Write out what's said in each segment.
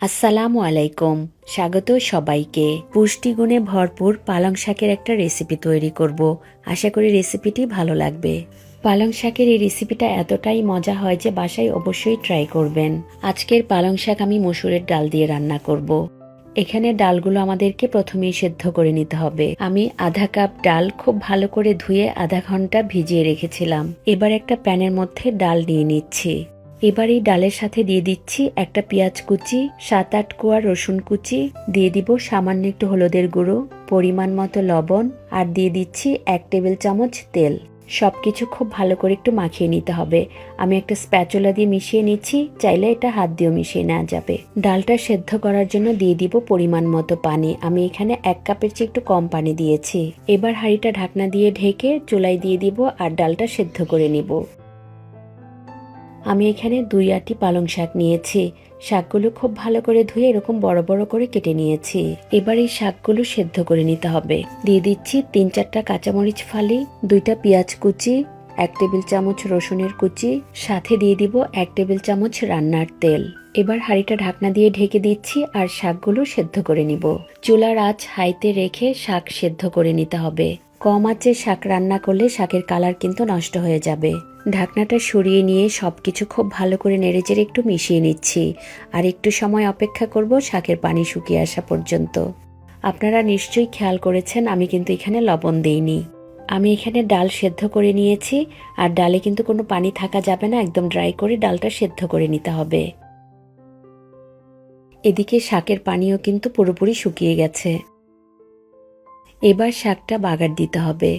আসসালামু আলাইকুম। স্বাগত সবাইকে। পুষ্টিগুণে ভরপুর পালং শাকের একটা রেসিপি তৈরি করব। আশা করি রেসিপিটি ভালো লাগবে। পালং শাকের এই রেসিপিটা এতটাই মজা হয় যে বাসায় অবশ্যই ট্রাই করবেন। আজকের পালং শাক আমি মসুরের ডাল দিয়ে রান্না করব। এখানে ডালগুলো আমাদেরকে প্রথমেই সেদ্ধ করে নিতে হবে। আমি আধা কাপ ডাল খুব ভালো করে ধুয়ে আধা ঘণ্টা ভিজিয়ে রেখেছিলাম। এবার একটা প্যানের মধ্যে ডাল নিয়ে নিচ্ছি। এবার এই ডালের সাথে দিয়ে দিচ্ছি একটা পেঁয়াজ কুচি, সাত আট কোয়া রসুন কুচি, দিয়ে দিব সামান্য একটু হলুদের গুঁড়ো, পরিমাণ মতো লবণ, আর দিয়ে দিচ্ছি এক টেবিল চামচ তেল। সবকিছু খুব ভালো করে একটু মাখিয়ে নিতে হবে। আমি একটা স্প্যাচুলা দিয়ে মিশিয়ে নিচ্ছি, চাইলে এটা হাত দিয়েও মিশিয়ে নেওয়া যাবে। ডালটা সেদ্ধ করার জন্য দিয়ে দিব পরিমাণ মতো পানি। আমি এখানে এক কাপের চেয়ে একটু কম পানি দিয়েছি। এবার হাঁড়িটা ঢাকনা দিয়ে ঢেকে চুলাই দিয়ে দিব আর ডালটা সেদ্ধ করে নিব। আমি এখানে দুই আটি পালং শাক নিয়েছি। শাকগুলো খুব ভালো করে ধুয়ে এরকম বড় বড় করে কেটে নিয়েছি। এবার এই শাকগুলো সেদ্ধ করে নিতে হবে। দিয়ে দিচ্ছি তিন চারটা কাঁচামরিচ ফালি, দুইটা পেঁয়াজ কুচি, এক টেবিল চামচ রসুনের কুচি, সাথে দিয়ে দিব এক টেবিল চামচ রান্নার তেল। এবার হাঁড়িটা ঢাকনা দিয়ে ঢেকে দিচ্ছি আর শাকগুলো সেদ্ধ করে নিব। চুলার আঁচ হাইতে রেখে শাক সেদ্ধ করে নিতে হবে। কম আঁচে শাক রান্না করলে শাকের কালার কিন্তু নষ্ট হয়ে যাবে। ঢাকনাটা সরিয়ে নিয়ে সব কিছু খুব ভালো করে নেড়েচেড়ে একটু মিশিয়ে নিচ্ছি। আর একটু সময় অপেক্ষা করব শাকের পানি শুকিয়ে আসা পর্যন্ত। আপনারা নিশ্চয়ই খেয়াল করেছেন, আমি কিন্তু এখানে লবণ দেইনি। আমি এখানে ডাল সেদ্ধ করে নিয়েছি, আর ডালে কিন্তু কোনো পানি থাকা যাবে না, একদম ড্রাই করে ডালটা সেদ্ধ করে নিতে হবে। এদিকে শাকের পানিও কিন্তু পুরোপুরি শুকিয়ে গেছে। এবার শাকটা বাগার দিতে হবে।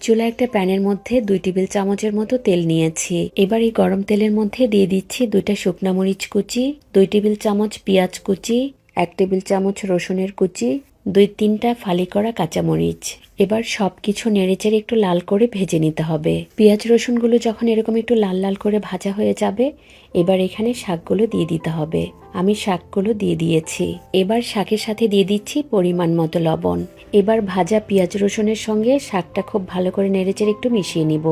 চুলা একটা প্যানের মধ্যে দুই টেবিল চামচের মতো তেল নিয়েছি। এবার এই গরম তেলের মধ্যে দিয়ে দিচ্ছি দুইটা শুকনা মরিচ কুচি, দুই টেবিল চামচ পেঁয়াজ কুচি, এক টেবিল চামচ রসুনের কুচি দুই তিনটা ফালি করা কাঁচামরিচ। এবার সব কিছু নেড়েচেড়ে একটু লাল করে ভেজে নিতে হবে। পেঁয়াজ রসুনগুলো যখন এরকম একটু লাল লাল করে ভাজা হয়ে যাবে, এবার এখানে শাকগুলো দিয়ে দিতে হবে। আমি শাকগুলো দিয়ে দিয়েছি। এবার শাকের সাথে দিয়ে দিচ্ছি পরিমাণ মতো লবণ। এবার ভাজা পেঁয়াজ রসুনের সঙ্গে শাকটা খুব ভালো করে নেড়েচেড়ে একটু মিশিয়ে নিব।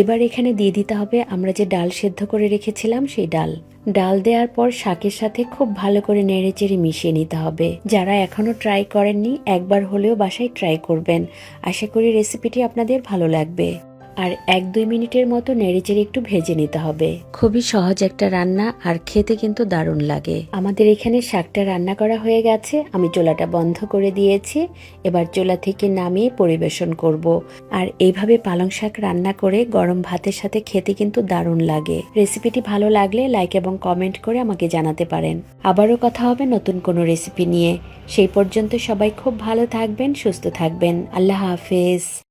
এবার এখানে দিয়ে দিতে হবে আমরা যে ডাল সেদ্ধ করে রেখেছিলাম সেই ডাল। ডাল দেওয়ার পর শাকের সাথে খুব ভালো করে নেড়েচেড়ে মিশিয়ে নিতে হবে। যারা এখনও ট্রাই করেননি, একবার হলেও বাসায় ট্রাই করবেন। আশা করি রেসিপিটি আপনাদের ভালো লাগবে। আর এক দুই মিনিটের মতো নেড়েচেড়ে একটু ভেজে নিতে হবে। খুবই সহজ একটা রান্না আর খেতে কিন্তু দারুণ লাগে। আমাদের এখানে শাকটা রান্না করা হয়ে গেছে, আমি চোলাটা বন্ধ করে দিয়েছি, এবার চোলা থেকে নামিয়ে পরিবেশন করব। আর এইভাবে পালং শাক রান্না করে গরম ভাতের সাথে খেতে কিন্তু দারুণ লাগে। রেসিপিটি ভালো লাগলে লাইক এবং কমেন্ট করে আমাকে জানাতে পারেন। আবারও কথা হবে নতুন কোনো রেসিপি নিয়ে। সেই পর্যন্ত সবাই খুব ভালো থাকবেন, সুস্থ থাকবেন। আল্লাহ হাফেজ।